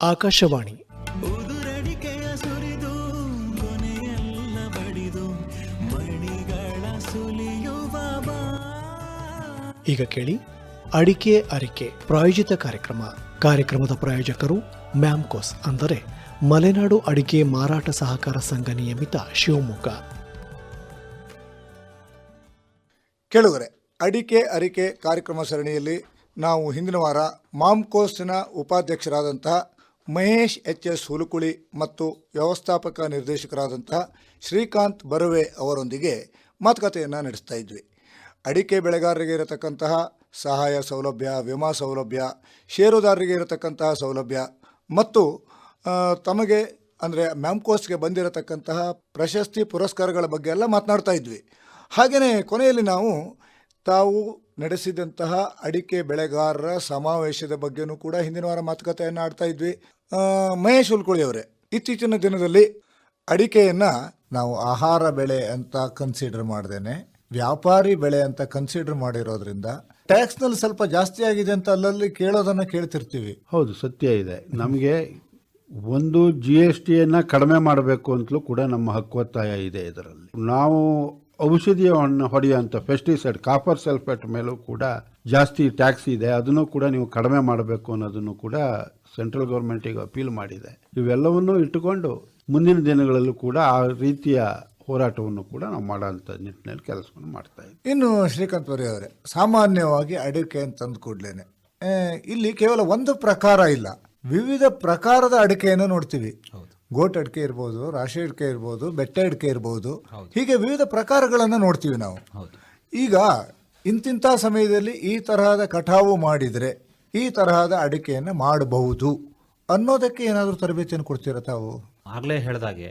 ಆಕಾಶವಾಣಿ. ಈಗ ಕೇಳಿ ಅಡಿಕೆ ಅರಿಕೆ ಪ್ರಾಯೋಜಿತ ಕಾರ್ಯಕ್ರಮ. ಕಾರ್ಯಕ್ರಮದ ಪ್ರಾಯೋಜಕರು ಮ್ಯಾಮ್ಕೋಸ್ ಅಂದರೆ ಮಲೆನಾಡು ಅಡಿಕೆ ಮಾರಾಟ ಸಹಕಾರ ಸಂಘ ನಿಯಮಿತ ಶಿವಮೊಗ್ಗ. ಕೇಳುಗರೆ ಅಡಿಕೆ ಅರಿಕೆ ಕಾರ್ಯಕ್ರಮ ಸರಣಿಯಲ್ಲಿ ನಾವು ಹಿಂದಿನ ವಾರ ಮಾಮ್ಕೋಸ್ನ ಉಪಾಧ್ಯಕ್ಷರಾದಂತಹ ಮಹೇಶ್ ಎಚ್ ಎಸ್ ಹುಲುಕುಳಿ ಮತ್ತು ವ್ಯವಸ್ಥಾಪಕ ನಿರ್ದೇಶಕರಾದಂತಹ ಶ್ರೀಕಾಂತ್ ಬರುವೆ ಅವರೊಂದಿಗೆ ಮಾತುಕತೆಯನ್ನು ನಡೆಸ್ತಾ ಇದ್ವಿ. ಅಡಿಕೆ ಬೆಳೆಗಾರರಿಗೆ ಇರತಕ್ಕಂತಹ ಸಹಾಯ ಸೌಲಭ್ಯ, ವಿಮಾ ಸೌಲಭ್ಯ, ಷೇರುದಾರರಿಗೆ ಇರತಕ್ಕಂತಹ ಸೌಲಭ್ಯ ಮತ್ತು ತಮಗೆ ಅಂದರೆ ಮ್ಯಾಮ್ಕೋಸ್ಗೆ ಬಂದಿರತಕ್ಕಂತಹ ಪ್ರಶಸ್ತಿ ಪುರಸ್ಕಾರಗಳ ಬಗ್ಗೆ ಎಲ್ಲ ಮಾತನಾಡ್ತಾ ಇದ್ವಿ. ಹಾಗೆಯೇ ಕೊನೆಯಲ್ಲಿ ನಾವು ತಾವು ನಡೆಸಿದಂತಹ ಅಡಿಕೆ ಬೆಳೆಗಾರರ ಸಮಾವೇಶದ ಬಗ್ಗೆನೂ ಕೂಡ ಹಿಂದಿನ ವಾರ ಮಾತುಕತೆಯನ್ನು ಆಡ್ತಾ ಇದ್ವಿ. ಮಹೇಶ್ ಹುಲ್ಕುಳಿ ಅವರೇ, ಇತ್ತೀಚಿನ ದಿನದಲ್ಲಿ ಅಡಿಕೆಯನ್ನು ನಾವು ಆಹಾರ ಬೆಳೆ ಅಂತ ಕನ್ಸಿಡರ್ ಮಾಡ್ದೇನೆ. ವ್ಯಾಪಾರಿ ಬೆಳೆ ಅಂತ ಕನ್ಸಿಡರ್ ಮಾಡಿರೋದ್ರಿಂದ ಟ್ಯಾಕ್ಸ್ನಲ್ಲಿ ಸ್ವಲ್ಪ ಜಾಸ್ತಿ ಆಗಿದೆ ಅಂತ ಅಲ್ಲಲ್ಲಿ ಕೇಳೋದನ್ನು ಕೇಳ್ತಿರ್ತೀವಿ. ಹೌದು, ಸತ್ಯ ಇದೆ. ನಮಗೆ ಒಂದು ಜಿ ಎಸ್ ಟಿಯನ್ನು ಕಡಿಮೆ ಮಾಡಬೇಕು ಅಂತಲೂ ಕೂಡ ನಮ್ಮ ಹಕ್ಕೊತ್ತಾಯ ಇದೆ ಇದರಲ್ಲಿ. ನಾವು ಔಷಧಿಯನ್ನು ಹೊಡೆಯುವಂಥ ಪೆಸ್ಟಿಸೈಡ್ ಕಾಪರ್ ಸಲ್ಫೇಟ್ ಮೇಲೂ ಕೂಡ ಜಾಸ್ತಿ ಟ್ಯಾಕ್ಸ್ ಇದೆ. ಅದನ್ನು ಕೂಡ ನೀವು ಕಡಿಮೆ ಮಾಡಬೇಕು ಅನ್ನೋದನ್ನು ಕೂಡ ಸೆಂಟ್ರಲ್ ಗೌರ್ಮೆಂಟಿಗೆ ಅಪೀಲ್ ಮಾಡಿದೆ. ಇವೆಲ್ಲವನ್ನೂ ಇಟ್ಟುಕೊಂಡು ಮುಂದಿನ ದಿನಗಳಲ್ಲೂ ಕೂಡ ಆ ರೀತಿಯ ಹೋರಾಟವನ್ನು ಕೂಡ ನಾವು ಮಾಡೋಂಥ ನಿಟ್ಟಿನಲ್ಲಿ ಕೆಲಸವನ್ನು ಮಾಡ್ತಾ ಇದ್ದೀವಿ. ಇನ್ನು ಶ್ರೀಕಾಂತ್ ಪುರಿ ಅವರೇ ಸಾಮಾನ್ಯವಾಗಿ ಅಡಿಕೆ ಅಂತಂದು ಕೂಡಲೇ ಇಲ್ಲಿ ಕೇವಲ ಒಂದು ಪ್ರಕಾರ ಇಲ್ಲ. ವಿವಿಧ ಪ್ರಕಾರದ ಅಡಿಕೆಯನ್ನು ನೋಡ್ತೀವಿ. ಗೋಟ್ ಅಡಿಕೆ ಇರ್ಬೋದು ರಾಶಿ ಅಡಿಕೆ ಇರ್ಬೋದು ಬೆಟ್ಟ ಅಡಿಕೆ ಇರ್ಬೋದು. ಹೀಗೆ ವಿವಿಧ ಪ್ರಕಾರಗಳನ್ನು ನೋಡ್ತೀವಿ ನಾವು. ಈಗ ಇಂತಿಂಥ ಸಮಯದಲ್ಲಿ ಈ ತರಹದ ಕಟಾವು ಮಾಡಿದರೆ ಈ ತರಹದ ಅಡಿಕೆಯನ್ನು ಮಾಡಬಹುದು ಅನ್ನೋದಕ್ಕೆ ಏನಾದರೂ ತರಬೇತಿಯನ್ನು ಕೊಡ್ತೀರಾ ತಾವು? ಆಗಲೇ ಹೇಳಿದಾಗೆ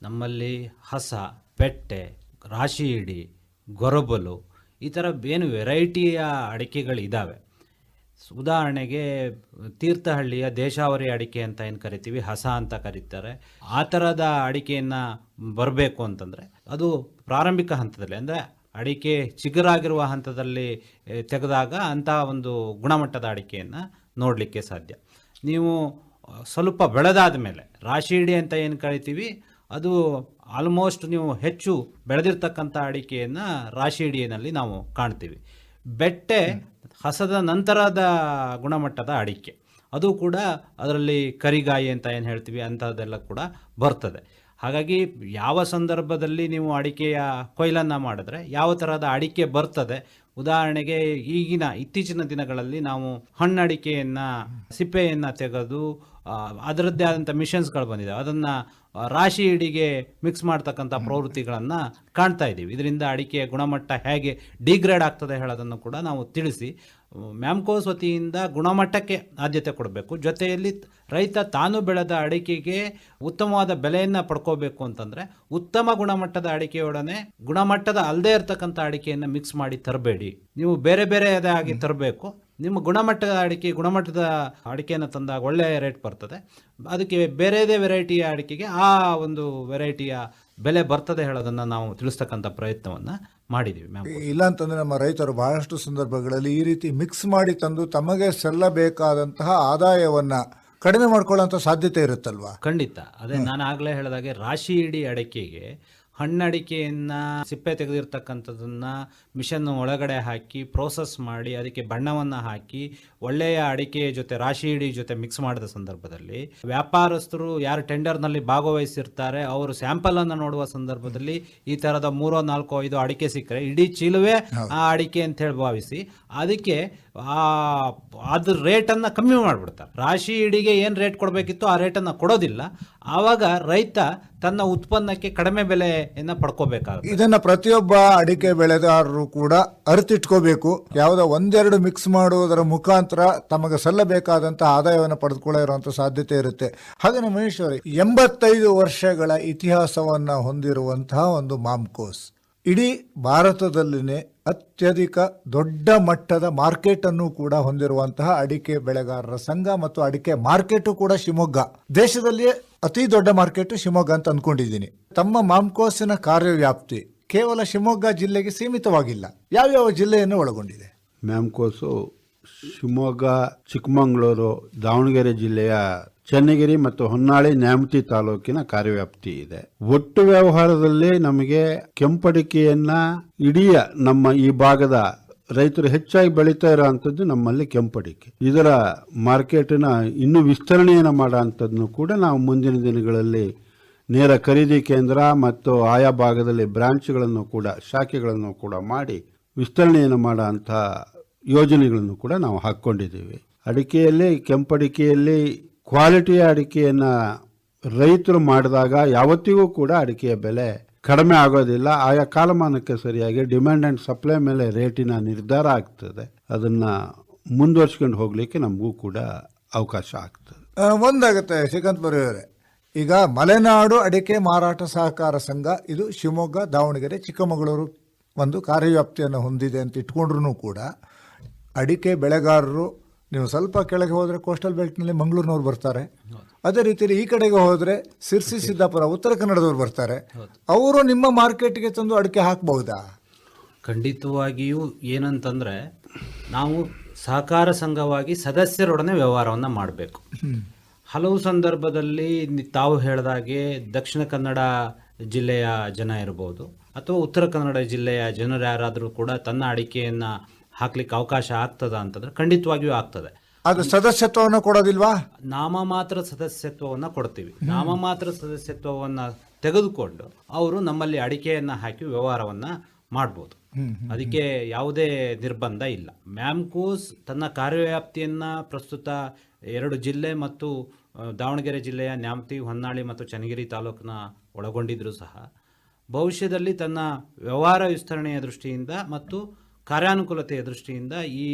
ನಮ್ಮಲ್ಲಿ ಹಸ ಪೆಟ್ಟೆ ರಾಶಿ ಇಡಿ, ಗೊರಬಲು ಈ ಥರ ಏನು ವೆರೈಟಿಯ ಅಡಿಕೆಗಳಿದ್ದಾವೆ ಉದಾಹರಣೆಗೆ ತೀರ್ಥಹಳ್ಳಿಯ ದೇಶಾವರಿ ಅಡಿಕೆ ಅಂತ ಏನು ಕರಿತೀವಿ, ಹಸ ಅಂತ ಕರೀತಾರೆ. ಆ ಥರದ ಅಡಿಕೆಯನ್ನು ಬರಬೇಕು ಅಂತಂದರೆ ಅದು ಪ್ರಾರಂಭಿಕ ಹಂತದಲ್ಲಿ, ಅಂದರೆ ಅಡಿಕೆ ಚಿಗುರಾಗಿರುವ ಹಂತದಲ್ಲಿ ತೆಗೆದಾಗ ಅಂತಹ ಒಂದು ಗುಣಮಟ್ಟದ ಅಡಿಕೆಯನ್ನು ನೋಡಲಿಕ್ಕೆ ಸಾಧ್ಯ. ನೀವು ಸ್ವಲ್ಪ ಬೆಳೆದಾದ ಮೇಲೆ, ರಾಶಿ ಇಡಿ ಅಂತ ಏನು ಕರಿತೀವಿ, ಅದು ಆಲ್ಮೋಸ್ಟ್ ನೀವು ಹೆಚ್ಚು ಬೆಳೆದಿರ್ತಕ್ಕಂಥ ಅಡಿಕೆಯನ್ನು ರಾಶಿ ಇಡಿಯಲ್ಲಿ ನಾವು ಕಾಣ್ತೀವಿ. ಬೆಟ್ಟೆ ಹಸದ ನಂತರದ ಗುಣಮಟ್ಟದ ಅಡಿಕೆ. ಅದು ಕೂಡ ಅದರಲ್ಲಿ ಕರಿಗಾಯಿ ಅಂತ ಏನು ಹೇಳ್ತೀವಿ ಅಂಥದ್ದೆಲ್ಲ ಕೂಡ ಬರ್ತದೆ. ಹಾಗಾಗಿ ಯಾವ ಸಂದರ್ಭದಲ್ಲಿ ನೀವು ಅಡಿಕೆಯ ಕೊಯ್ಲನ್ನು ಮಾಡಿದ್ರೆ ಯಾವ ಥರದ ಅಡಿಕೆ ಬರ್ತದೆ? ಉದಾಹರಣೆಗೆ ಈಗಿನ, ಇತ್ತೀಚಿನ ದಿನಗಳಲ್ಲಿ ನಾವು ಹಣ್ಣಡಿಕೆಯನ್ನು, ಸಿಪ್ಪೆಯನ್ನು ತೆಗೆದು ಅದರದ್ದೇ ಆದಂಥ ಮಿಷನ್ಸ್ಗಳು ಬಂದಿದೆ ಅದನ್ನು ರಾಶಿ ಹಿಡಿಗೆ ಮಿಕ್ಸ್ ಮಾಡ್ತಕ್ಕಂಥ ಪ್ರವೃತ್ತಿಗಳನ್ನು ಕಾಣ್ತಾ ಇದ್ದೀವಿ. ಇದರಿಂದ ಅಡಿಕೆಯ ಗುಣಮಟ್ಟ ಹೇಗೆ ಡಿಗ್ರೇಡ್ ಆಗ್ತದೆ ಹೇಳೋದನ್ನು ಕೂಡ ನಾವು ತಿಳಿಸಿ. ಮ್ಯಾಮ್ಕೋಸ್ ವತಿಯಿಂದ ಗುಣಮಟ್ಟಕ್ಕೆ ಆದ್ಯತೆ ಕೊಡಬೇಕು. ಜೊತೆಯಲ್ಲಿ ರೈತ ತಾನು ಬೆಳೆದ ಅಡಿಕೆಗೆ ಉತ್ತಮವಾದ ಬೆಲೆಯನ್ನು ಪಡ್ಕೋಬೇಕು ಅಂತಂದರೆ ಉತ್ತಮ ಗುಣಮಟ್ಟದ ಅಡಿಕೆಯೊಡನೆ ಗುಣಮಟ್ಟದ ಅಲ್ಲದೆ ಇರತಕ್ಕಂಥ ಅಡಿಕೆಯನ್ನು ಮಿಕ್ಸ್ ಮಾಡಿ ತರಬೇಡಿ. ನೀವು ಬೇರೆ ಬೇರೆ ಆಗಿ ತರಬೇಕು. ನಿಮ್ಮ ಗುಣಮಟ್ಟದ ಅಡಿಕೆ ಗುಣಮಟ್ಟದ ಅಡಿಕೆಯನ್ನು ತಂದಾಗ ಒಳ್ಳೆಯ ರೇಟ್ ಬರ್ತದೆ. ಅದಕ್ಕೆ ಬೇರೆದೇ ವೆರೈಟಿಯ ಅಡಿಕೆಗೆ ಆ ಒಂದು ವೆರೈಟಿಯ ಬೆಲೆ ಬರ್ತದೆ ಹೇಳೋದನ್ನು ನಾವು ತಿಳಿಸ್ತಕ್ಕಂಥ ಪ್ರಯತ್ನವನ್ನು ಮಾಡಿದ್ದೀವಿ ಮ್ಯಾಮ್ ಇಲ್ಲ ಅಂತಂದ್ರೆ ನಮ್ಮ ರೈತರು ಬಹಳಷ್ಟು ಸಂದರ್ಭಗಳಲ್ಲಿ ಈ ರೀತಿ ಮಿಕ್ಸ್ ಮಾಡಿ ತಂದು ತಮಗೆ ಸಲ್ಲಬೇಕಾದಂತಹ ಆದಾಯವನ್ನು ಕಡಿಮೆ ಮಾಡ್ಕೊಳ್ಳೋಂಥ ಸಾಧ್ಯತೆ ಇರುತ್ತಲ್ವಾ? ಖಂಡಿತ. ಅದೇ ನಾನು ಆಗಲೇ ಹೇಳಿದಾಗೆ ರಾಶಿ ಇಡೀ ಅಡಿಕೆಗೆ ಹಣ್ಣಡಿಕೆಯನ್ನು ಸಿಪ್ಪೆ ತೆಗೆದಿರ್ತಕ್ಕಂಥದ್ದನ್ನು ಮಿಷನ್ ಒಳಗಡೆ ಹಾಕಿ ಪ್ರೋಸೆಸ್ ಮಾಡಿ ಅದಕ್ಕೆ ಬಣ್ಣವನ್ನು ಹಾಕಿ ಒಳ್ಳೆಯ ಅಡಿಕೆ ಜೊತೆ ರಾಶಿ ಇಡಿ ಜೊತೆ ಮಿಕ್ಸ್ ಮಾಡಿದ ಸಂದರ್ಭದಲ್ಲಿ ವ್ಯಾಪಾರಸ್ಥರು ಯಾರು ಟೆಂಡರ್ನಲ್ಲಿ ಭಾಗವಹಿಸಿರ್ತಾರೆ ಅವರು ಸ್ಯಾಂಪಲನ್ನು ನೋಡುವ ಸಂದರ್ಭದಲ್ಲಿ ಈ ಥರದ ಮೂರೋ ನಾಲ್ಕೋ ಐದು ಅಡಿಕೆ ಸಿಕ್ಕರೆ ಇಡೀ ಚೀಲವೇ ಆ ಅಡಿಕೆ ಅಂತ ಹೇಳಿ ಭಾವಿಸಿ ಅದಕ್ಕೆ ಆ ಅದ್ರ ರೇಟನ್ನು ಕಮ್ಮಿ ಮಾಡಿಬಿಡ್ತಾರೆ. ರಾಶಿ ಇಡಿಗೆ ಏನು ರೇಟ್ ಕೊಡಬೇಕಿತ್ತು ಆ ರೇಟನ್ನು ಕೊಡೋದಿಲ್ಲ. ಆವಾಗ ರೈತ ತನ್ನ ಉತ್ಪನ್ನಕ್ಕೆ ಕಡಿಮೆ ಬೆಲೆಯನ್ನು ಪಡ್ಕೋಬೇಕಾಗುತ್ತೆ ಇದನ್ನು ಪ್ರತಿಯೊಬ್ಬ ಅಡಿಕೆ ಬೆಳೆಗಾರರು ಕೂಡ ಅರಿತಿಟ್ಕೋಬೇಕು. ಯಾವುದೋ ಒಂದೆರಡು ಮಿಕ್ಸ್ ಮಾಡುವುದರ ಮುಖಾಂತರ ತಮಗೆ ಸಲ್ಲಬೇಕಾದಂತಹ ಆದಾಯವನ್ನು ಪಡೆದುಕೊಳ್ಳ ಇರುವಂತ ಸಾಧ್ಯತೆ ಇರುತ್ತೆ. ಹಾಗೆ ಮಹೇಶ್ವರಿ ಎಂಬತ್ತೈದು ವರ್ಷಗಳ ಇತಿಹಾಸವನ್ನ ಹೊಂದಿರುವಂತಹ ಒಂದು ಮಾಮ್ಕೋಸ್ ಇಡೀ ಭಾರತದಲ್ಲಿನೇ ಅತ್ಯಧಿಕ ದೊಡ್ಡ ಮಟ್ಟದ ಮಾರ್ಕೆಟ್ ಅನ್ನು ಕೂಡ ಹೊಂದಿರುವಂತಹ ಅಡಿಕೆ ಬೆಳೆಗಾರರ ಸಂಘ ಮತ್ತು ಅಡಿಕೆ ಮಾರ್ಕೆಟ್ ಕೂಡ ಶಿವಮೊಗ್ಗ. ದೇಶದಲ್ಲಿಯೇ ಅತಿ ದೊಡ್ಡ ಮಾರ್ಕೆಟ್ ಶಿವಮೊಗ್ಗ ಅಂತ ಅಂದ್ಕೊಂಡಿದ್ದೀನಿ ತಮ್ಮ ಮಾಮ್ಕೋಸಿನ ಕಾರ್ಯವ್ಯಾಪ್ತಿ ಕೇವಲ ಶಿವಮೊಗ್ಗ ಜಿಲ್ಲೆಗೆ ಸೀಮಿತವಾಗಿಲ್ಲ. ಯಾವ್ಯಾವ ಜಿಲ್ಲೆಯನ್ನು ಒಳಗೊಂಡಿದೆ? ಮ್ಯಾಮ್ಕೋಸು ಶಿವಮೊಗ್ಗ, ಚಿಕ್ಕಮಗಳೂರು, ದಾವಣಗೆರೆ ಜಿಲ್ಲೆಯ ಚನ್ನಗಿರಿ ಮತ್ತು ಹೊನ್ನಾಳಿ ನ್ಯಾಮತಿ ತಾಲೂಕಿನ ಕಾರ್ಯವ್ಯಾಪ್ತಿ ಇದೆ. ಒಟ್ಟು ವ್ಯವಹಾರದಲ್ಲಿ ನಮಗೆ ಕೆಂಪಡಿಕೆಯನ್ನ ಇಡೀ ನಮ್ಮ ಈ ಭಾಗದ ರೈತರು ಹೆಚ್ಚಾಗಿ ಬೆಳೀತಾ ಇರೋವಂಥದ್ದು ನಮ್ಮಲ್ಲಿ ಕೆಂಪಡಿಕೆ. ಇದರ ಮಾರ್ಕೆಟಿನ ಇನ್ನೂ ವಿಸ್ತರಣೆಯನ್ನು ಮಾಡೋ ಅಂಥದ್ದನ್ನು ಕೂಡ ನಾವು ಮುಂದಿನ ದಿನಗಳಲ್ಲಿ ನೇರ ಖರೀದಿ ಕೇಂದ್ರ ಮತ್ತು ಆಯಾ ಭಾಗದಲ್ಲಿ ಬ್ರಾಂಚ್ಗಳನ್ನು ಕೂಡ, ಶಾಖೆಗಳನ್ನು ಕೂಡ ಮಾಡಿ ವಿಸ್ತರಣೆಯನ್ನು ಮಾಡೋ ಅಂಥ ಯೋಜನೆಗಳನ್ನು ಕೂಡ ನಾವು ಹಾಕ್ಕೊಂಡಿದ್ದೀವಿ. ಅಡಿಕೆಯಲ್ಲಿ ಕೆಂಪಡಿಕೆಯಲ್ಲಿ ಕ್ವಾಲಿಟಿಯ ಅಡಿಕೆಯನ್ನು ರೈತರು ಮಾಡಿದಾಗ ಯಾವತ್ತಿಗೂ ಕೂಡ ಅಡಿಕೆಯ ಬೆಲೆ ಕಡಿಮೆ ಆಗೋದಿಲ್ಲ. ಆಯಾ ಕಾಲಮಾನಕ್ಕೆ ಸರಿಯಾಗಿ ಡಿಮ್ಯಾಂಡ್ ಆ್ಯಂಡ್ ಸಪ್ಲೈ ಮೇಲೆ ರೇಟಿನ ನಿರ್ಧಾರ ಆಗ್ತದೆ. ಅದನ್ನು ಮುಂದುವರ್ಸ್ಕೊಂಡು ಹೋಗಲಿಕ್ಕೆ ನಮಗೂ ಕೂಡ ಅವಕಾಶ ಆಗ್ತದೆ. ಒಂದಾಗುತ್ತೆ ಶ್ರೀಕಾಂತ್ ಅವರೇ. ಈಗ ಮಲೆನಾಡು ಅಡಿಕೆ ಮಾರಾಟ ಸಹಕಾರ ಸಂಘ ಇದು ಶಿವಮೊಗ್ಗ ದಾವಣಗೆರೆ ಚಿಕ್ಕಮಗಳೂರು ಒಂದು ಕಾರ್ಯವ್ಯಾಪ್ತಿಯನ್ನು ಹೊಂದಿದೆ ಅಂತ ಇಟ್ಕೊಂಡ್ರೂ ಕೂಡ ಅಡಿಕೆ ಬೆಳೆಗಾರರು ನೀವು ಸ್ವಲ್ಪ ಕೆಳಗೆ ಹೋದರೆ ಕೋಸ್ಟಲ್ ಬೆಲ್ಟ್ನಲ್ಲಿ ಮಂಗಳೂರಿನವ್ರು ಬರ್ತಾರೆ. ಅದೇ ರೀತಿಯಲ್ಲಿ ಈ ಕಡೆಗೆ ಹೋದರೆ ಸಿರ್ಸಿ ಸಿದ್ದಾಪುರ ಉತ್ತರ ಕನ್ನಡದವ್ರು ಬರ್ತಾರೆ. ಅವರು ನಿಮ್ಮ ಮಾರ್ಕೆಟ್ಗೆ ತಂದು ಅಡಿಕೆ ಹಾಕಬಹುದಾ? ಖಂಡಿತವಾಗಿಯೂ ಏನಂತಂದರೆ ನಾವು ಸಹಕಾರ ಸಂಘವಾಗಿ ಸದಸ್ಯರೊಡನೆ ವ್ಯವಹಾರವನ್ನು ಮಾಡಬೇಕು. ಹಲವು ಸಂದರ್ಭದಲ್ಲಿ ತಾವು ಹೇಳಿದಾಗೆ ದಕ್ಷಿಣ ಕನ್ನಡ ಜಿಲ್ಲೆಯ ಜನ ಇರ್ಬೋದು ಅಥವಾ ಉತ್ತರ ಕನ್ನಡ ಜಿಲ್ಲೆಯ ಜನರು ಯಾರಾದರೂ ಕೂಡ ತನ್ನ ಅಡಿಕೆಯನ್ನು ಹಾಕ್ಲಿಕ್ಕೆ ಅವಕಾಶ ಆಗ್ತದ ಅಂತಂದ್ರೆ ಖಂಡಿತವಾಗಿಯೂ ಆಗ್ತದೆ. ಅದು ಸದಸ್ಯತ್ವವನ್ನು ಕೊಡೋದಿಲ್ವಾ? ನಾಮಮಾತ್ರ ಸದಸ್ಯತ್ವವನ್ನು ಕೊಡ್ತೀವಿ. ನಾಮಮಾತ್ರ ಸದಸ್ಯತ್ವವನ್ನು ತೆಗೆದುಕೊಂಡು ಅವರು ನಮ್ಮಲ್ಲಿ ಅಡಿಕೆಯನ್ನು ಹಾಕಿ ವ್ಯವಹಾರವನ್ನು ಮಾಡ್ಬೋದು. ಅದಕ್ಕೆ ಯಾವುದೇ ನಿರ್ಬಂಧ ಇಲ್ಲ. ಮ್ಯಾಮ್ಕೋಸ್ ತನ್ನ ಕಾರ್ಯವ್ಯಾಪ್ತಿಯನ್ನು ಪ್ರಸ್ತುತ ಎರಡು ಜಿಲ್ಲೆ ಮತ್ತು ದಾವಣಗೆರೆ ಜಿಲ್ಲೆಯ ನ್ಯಾಮತಿ ಹೊನ್ನಾಳಿ ಮತ್ತು ಚನ್ನಗಿರಿ ತಾಲೂಕನ್ನ ಒಳಗೊಂಡಿದ್ದರೂ ಸಹ ಭವಿಷ್ಯದಲ್ಲಿ ತನ್ನ ವ್ಯವಹಾರ ವಿಸ್ತರಣೆಯ ದೃಷ್ಟಿಯಿಂದ ಮತ್ತು ಕಾರ್ಯಾನುಕೂಲತೆಯ ದೃಷ್ಟಿಯಿಂದ ಈ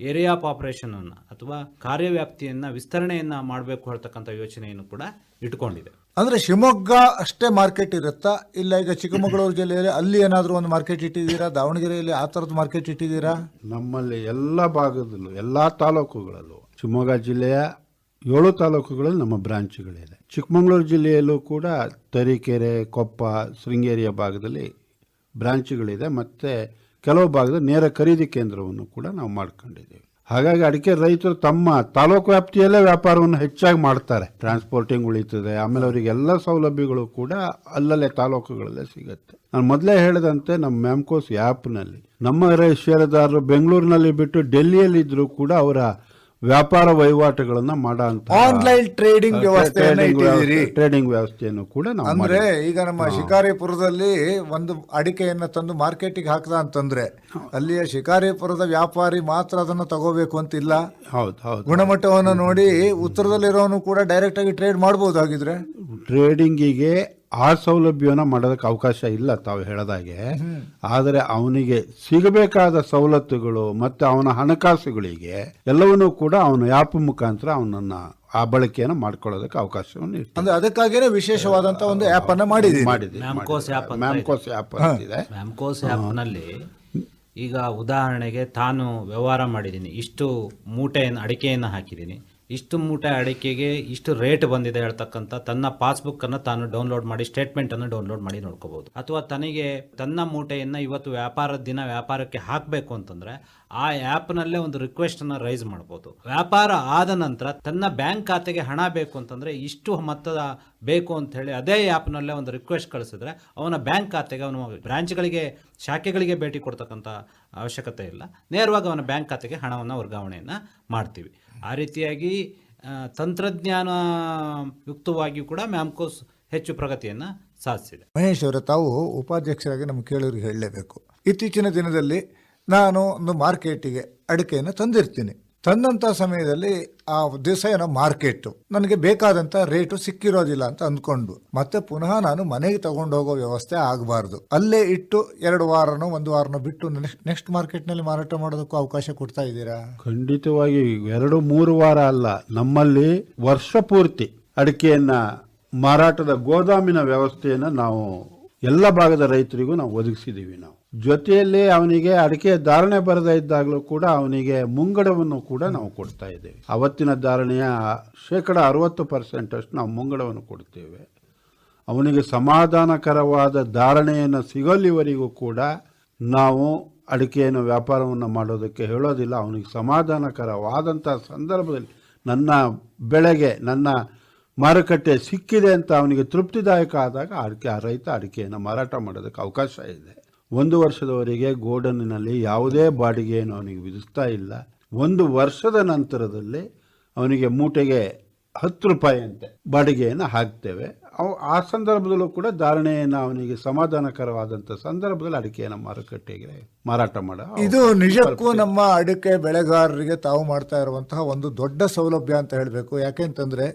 ಏರಿಯಾ ಆಫ್ ಆಪರೇಷನನ್ನು ಅಥವಾ ಕಾರ್ಯವ್ಯಾಪ್ತಿಯನ್ನು ವಿಸ್ತರಣೆಯನ್ನು ಮಾಡಬೇಕು ಹೇಳ್ತಕ್ಕಂಥ ಯೋಚನೆಯನ್ನು ಕೂಡ ಇಟ್ಕೊಂಡಿದೆ ಅಂದ್ರೆ ಶಿವಮೊಗ್ಗ ಅಷ್ಟೇ ಮಾರ್ಕೆಟ್ ಇರುತ್ತಾ? ಇಲ್ಲ ಈಗ ಚಿಕ್ಕಮಗಳೂರು ಜಿಲ್ಲೆಯಲ್ಲಿ ಅಲ್ಲಿ ಏನಾದರೂ ಒಂದು ಮಾರ್ಕೆಟ್ ಇಟ್ಟಿದ್ದೀರಾ? ದಾವಣಗೆರೆಯಲ್ಲಿ ಆ ಥರದ ಮಾರ್ಕೆಟ್ ಇಟ್ಟಿದ್ದೀರಾ? ನಮ್ಮಲ್ಲಿ ಎಲ್ಲ ಭಾಗದಲ್ಲೂ ಎಲ್ಲ ತಾಲೂಕುಗಳಲ್ಲೂ ಶಿವಮೊಗ್ಗ ಜಿಲ್ಲೆಯ ಏಳು ತಾಲೂಕುಗಳಲ್ಲಿ ನಮ್ಮ ಬ್ರಾಂಚ್ಗಳಿದೆ. ಚಿಕ್ಕಮಗಳೂರು ಜಿಲ್ಲೆಯಲ್ಲೂ ಕೂಡ ತರೀಕೆರೆ, ಕೊಪ್ಪ, ಶೃಂಗೇರಿಯ ಭಾಗದಲ್ಲಿ ಬ್ರಾಂಚ್ಗಳಿದೆ ಮತ್ತು ಕೆಲವು ಭಾಗದಲ್ಲಿ ನೇರ ಖರೀದಿ ಕೇಂದ್ರವನ್ನು ಕೂಡ ನಾವು ಮಾಡ್ಕೊಂಡಿದ್ದೀವಿ. ಹಾಗಾಗಿ ಅಡಿಕೆ ರೈತರು ತಮ್ಮ ತಾಲೂಕು ವ್ಯಾಪ್ತಿಯಲ್ಲೇ ವ್ಯಾಪಾರವನ್ನು ಹೆಚ್ಚಾಗಿ ಮಾಡ್ತಾರೆ. ಟ್ರಾನ್ಸ್ಪೋರ್ಟಿಂಗ್ ಉಳಿತದೆ ಆಮೇಲೆ ಅವರಿಗೆ ಎಲ್ಲ ಸೌಲಭ್ಯಗಳು ಕೂಡ ಅಲ್ಲಲ್ಲೇ ತಾಲೂಕುಗಳಲ್ಲೇ ಸಿಗುತ್ತೆ. ನಾನು ಮೊದಲೇ ಹೇಳಿದಂತೆ ನಮ್ಮ ಮ್ಯಾಮ್ಕೋಸ್ ಆ್ಯಪ್ನಲ್ಲಿ ನಮ್ಮ ಷೇರುದಾರರು ಬೆಂಗಳೂರಿನಲ್ಲಿ ಬಿಟ್ಟು ಡೆಲ್ಲಿಯಲ್ಲಿ ಇದ್ರೂ ಕೂಡ ಅವರ ವ್ಯಾಪಾರ ವಹಿವಾಟುಗಳನ್ನ ಮಾಡೋ ಅಂತ ಆನ್ಲೈನ್ ಟ್ರೇಡಿಂಗ್ ವ್ಯವಸ್ಥೆ ಟ್ರೇಡಿಂಗ್ ವ್ಯವಸ್ಥೆಯನ್ನು ಕೂಡ ನಾವು ಅಂದ್ರೆ ಈಗ ನಮ್ಮ ಶಿಕಾರಿಪುರದಲ್ಲಿ ಒಂದು ಅಡಿಕೆಯನ್ನು ತಂದು ಮಾರ್ಕೆಟಿಗೆ ಹಾಕದ ಅಂತಂದ್ರೆ ಅಲ್ಲಿಯ ಶಿಕಾರಿಪುರದ ವ್ಯಾಪಾರಿ ಮಾತ್ರ ಅದನ್ನು ತಗೋಬೇಕು ಅಂತಿಲ್ಲ. ಹೌದು ಹೌದು. ಗುಣಮಟ್ಟವನ್ನು ನೋಡಿ ಉತ್ತರದಲ್ಲಿರೋನು ಕೂಡ ಡೈರೆಕ್ಟ್ ಆಗಿ ಟ್ರೇಡ್ ಮಾಡಬಹುದಾಗಿದ್ರೆ ಟ್ರೇಡಿಂಗಿಗೆ ಆ ಸೌಲಭ್ಯನ ಮಾಡೋದಕ್ಕೆ ಅವಕಾಶ ಇಲ್ಲ ತಾವು ಹೇಳದಾಗೆ. ಆದರೆ ಅವನಿಗೆ ಸಿಗಬೇಕಾದ ಸವಲತ್ತುಗಳು ಮತ್ತು ಅವನ ಹಣಕಾಸುಗಳಿಗೆ ಎಲ್ಲವನ್ನೂ ಕೂಡ ಅವನ ಆ್ಯಪ್ ಮುಖಾಂತರ ಅವನನ್ನು ಆ ಬಳಕೆಯನ್ನು ಮಾಡ್ಕೊಳ್ಳೋದಕ್ಕೆ ಅವಕಾಶವನ್ನು ಇರ್ತದೆ. ಅಂದ್ರೆ ಅದಕ್ಕಾಗಿನೇ ವಿಶೇಷವಾದಂತ ಒಂದು ಆ್ಯಪ್ ಅನ್ನ ಮಾಡಿದೆ ಮಾಡಿದೆ ಮ್ಯಾಮ್ಕೋಸ್ ಆ್ಯಪ್ ಅಂತ ಮ್ಯಾಮ್ಕೋಸ್ ಆ್ಯಪ್ ಇದೆ. ಮ್ಯಾಮ್ಕೋಸ್ ಆ್ಯಪ್ನಲ್ಲಿ ಈಗ ಉದಾಹರಣೆಗೆ ತಾನು ವ್ಯವಹಾರ ಮಾಡಿದ್ದೀನಿ. ಇಷ್ಟು ಮೂಟೆಯನ್ನು ಅಡಿಕೆಯನ್ನು ಹಾಕಿದ್ದೀನಿ. ಇಷ್ಟು ಮೂಟೆ ಅಡಿಕೆಗೆ ಇಷ್ಟು ರೇಟ್ ಬಂದಿದೆ ಹೇಳ್ತಕ್ಕಂಥ ತನ್ನ ಪಾಸ್ಬುಕ್ಕನ್ನು ತಾನು ಡೌನ್ಲೋಡ್ ಮಾಡಿ ಸ್ಟೇಟ್ಮೆಂಟನ್ನು ಡೌನ್ಲೋಡ್ ಮಾಡಿ ನೋಡ್ಕೋಬಹುದು. ಅಥವಾ ತನಗೆ ತನ್ನ ಮೂಟೆಯನ್ನು ಇವತ್ತು ವ್ಯಾಪಾರದ ದಿನ ವ್ಯಾಪಾರಕ್ಕೆ ಹಾಕಬೇಕು ಅಂತಂದರೆ ಆ ಆ್ಯಪ್ನಲ್ಲೇ ಒಂದು ರಿಕ್ವೆಸ್ಟನ್ನು ರೈಸ್ ಮಾಡ್ಬೋದು. ವ್ಯಾಪಾರ ಆದ ನಂತರ ತನ್ನ ಬ್ಯಾಂಕ್ ಖಾತೆಗೆ ಹಣ ಬೇಕು ಅಂತಂದರೆ ಇಷ್ಟು ಮೊತ್ತದ ಬೇಕು ಅಂತ ಹೇಳಿ ಅದೇ ಆ್ಯಪ್ನಲ್ಲೇ ಒಂದು ರಿಕ್ವೆಸ್ಟ್ ಕಳಿಸಿದ್ರೆ ಅವನ ಬ್ಯಾಂಕ್ ಖಾತೆಗೆ ಅವನು ಬ್ರಾಂಚ್ಗಳಿಗೆ ಶಾಖೆಗಳಿಗೆ ಭೇಟಿ ಕೊಡ್ತಕ್ಕಂಥ ಅವಶ್ಯಕತೆ ಇಲ್ಲ. ನೇರವಾಗಿ ಅವನ ಬ್ಯಾಂಕ್ ಖಾತೆಗೆ ಹಣವನ್ನು ವರ್ಗಾವಣೆಯನ್ನು ಮಾಡ್ತೀವಿ. ಆ ರೀತಿಯಾಗಿ ತಂತ್ರಜ್ಞಾನ ಯುಕ್ತವಾಗಿಯೂ ಕೂಡ ಮ್ಯಾಮ್ಕೋಸ್ ಹೆಚ್ಚು ಪ್ರಗತಿಯನ್ನು ಸಾಧಿಸಿದೆ. ಮಹೇಶ್ ಅವರ, ತಾವು ಉಪಾಧ್ಯಕ್ಷರಾಗಿ ನಮ್ಮ ಕೇಳೋರಿಗೆ ಹೇಳಲೇಬೇಕು. ಇತ್ತೀಚಿನ ದಿನದಲ್ಲಿ ನಾನು ಒಂದು ಮಾರ್ಕೆಟಿಗೆ ಅಡಿಕೆಯನ್ನು ತಂದಿರ್ತೀನಿ. ತಂದಂಥ ಸಮಯದಲ್ಲಿ ಆ ದಿವಸ ಏನೋ ಮಾರ್ಕೆಟ್ ನನಗೆ ಬೇಕಾದಂತ ರೇಟು ಸಿಕ್ಕಿರೋದಿಲ್ಲ ಅಂತ ಅಂದ್ಕೊಂಡು. ಮತ್ತೆ ಪುನಃ ನಾನು ಮನೆಗೆ ತಗೊಂಡು ಹೋಗೋ ವ್ಯವಸ್ಥೆ ಆಗಬಾರ್ದು. ಅಲ್ಲೇ ಇಟ್ಟು ಎರಡು ವಾರನೋ ಒಂದು ವಾರನೋ ಬಿಟ್ಟು ನೆಕ್ಸ್ಟ್ ಮಾರ್ಕೆಟ್ನಲ್ಲಿ ಮಾರಾಟ ಮಾಡೋದಕ್ಕೂ ಅವಕಾಶ ಕೊಡ್ತಾ ಇದ್ದೀರಾ? ಖಂಡಿತವಾಗಿ ಎರಡು, ಮೂರು ವಾರ ಅಲ್ಲ. ನಮ್ಮಲ್ಲಿ ವರ್ಷ ಪೂರ್ತಿ ಅಡಿಕೆಯನ್ನ, ಮಾರಾಟದ ಗೋದಾಮಿನ ವ್ಯವಸ್ಥೆಯನ್ನು ನಾವು ಎಲ್ಲ ಭಾಗದ ರೈತರಿಗೂ ನಾವು ಒದಗಿಸಿದ್ದೀವಿ ನಾವು. ಜೊತೆಯಲ್ಲಿ ಅವನಿಗೆ ಅಡಿಕೆ ಧಾರಣೆ ಬರದೇ ಇದ್ದಾಗಲೂ ಕೂಡ ಅವನಿಗೆ ಮುಂಗಡವನ್ನು ಕೂಡ ನಾವು ಕೊಡ್ತಾ ಇದ್ದೇವೆ. ಅವತ್ತಿನ ಧಾರಣೆಯ ಶೇಕಡ ಅರವತ್ತು ಪರ್ಸೆಂಟ್ ಅಷ್ಟು ನಾವು ಮುಂಗಡವನ್ನು ಕೊಡ್ತೇವೆ ಅವನಿಗೆ ಸಮಾಧಾನಕರವಾದ ಧಾರಣೆಯನ್ನು ಸಿಗಲಿವರೆಗೂ ಕೂಡ ನಾವು ಅಡಿಕೆಯನ್ನು ವ್ಯಾಪಾರವನ್ನು ಮಾಡೋದಕ್ಕೆ ಹೇಳೋದಿಲ್ಲ. ಅವನಿಗೆ ಸಮಾಧಾನಕರವಾದಂಥ ಸಂದರ್ಭದಲ್ಲಿ ನನ್ನ ಬೆಳೆಗೆ, ನನ್ನ ಮಾರುಕಟ್ಟೆ ಸಿಕ್ಕಿದೆ ಅಂತ ಅವನಿಗೆ ತೃಪ್ತಿದಾಯಕ ಆದಾಗ ಅಡಿಕೆ ರೈತ ಅಡಿಕೆಯನ್ನು ಮಾರಾಟ ಮಾಡೋದಕ್ಕೆ ಅವಕಾಶ ಇದೆ. ಒಂದು ವರ್ಷದವರೆಗೆ ಗೋಡನ್ನಲ್ಲಿ ಯಾವುದೇ ಬಾಡಿಗೆಯನ್ನು ಅವನಿಗೆ ವಿಧಿಸ್ತಾ ಇಲ್ಲ. ಒಂದು ವರ್ಷದ ನಂತರದಲ್ಲಿ ಅವನಿಗೆ ಮೂಟೆಗೆ ಹತ್ತು ರೂಪಾಯಿ ಅಂತೆ ಬಾಡಿಗೆಯನ್ನು ಹಾಕ್ತೇವೆ. ಅವು ಆ ಸಂದರ್ಭದಲ್ಲೂ ಕೂಡ ಧಾರಣೆಯನ್ನು ಅವನಿಗೆ ಸಮಾಧಾನಕರವಾದಂಥ ಸಂದರ್ಭದಲ್ಲಿ ಅಡಿಕೆಯನ್ನು ಮಾರುಕಟ್ಟೆಗೆ ಮಾರಾಟ ಮಾಡ ಇದು ನಿಜಕ್ಕೂ ನಮ್ಮ ಅಡಿಕೆ ಬೆಳೆಗಾರರಿಗೆ ತಾವು ಮಾಡ್ತಾ ಇರುವಂತಹ ಒಂದು ದೊಡ್ಡ ಸೌಲಭ್ಯ ಅಂತ ಹೇಳಬೇಕು. ಯಾಕೆಂತಂದರೆ